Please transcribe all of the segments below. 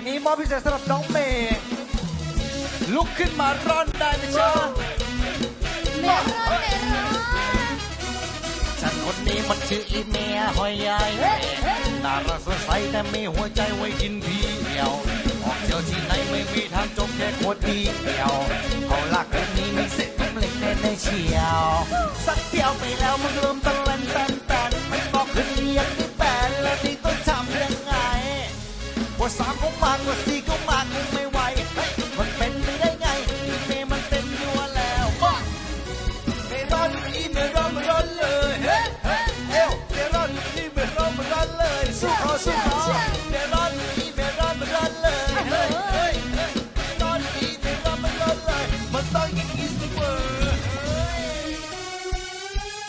งนี้มอบพิเศษสำหรับน้องเมย์ลุกขึ้นมาร้อนได้ไหมจ๊ะเมย์ร้อนเมย์ร้อนฉันคนนี้มันชื่ออีเมย์หอยใหญ่น่ารักสดใสแต่มีหัวใจไว้กินเพียวออกเที่ยวที่ไหนไม่มีทางจบแค่คนเดียว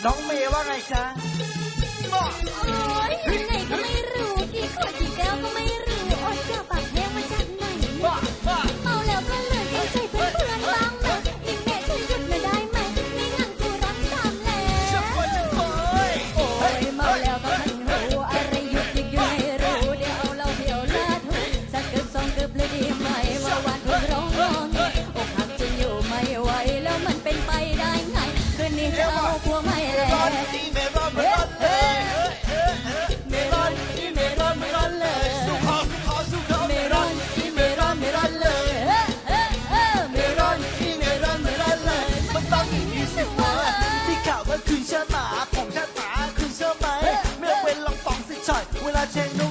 น้องเมย์ว่าไงจ๊ะ โอ้ยไหนก็ไม่รู้ ต้องอย่างนี้สิวะที่ข่าวว่าคืนเชื่หมาผมเชื่อหมาคืนเชื่ไหมเมื่อเป็นลองฟองสิชอย เวลาเชนุ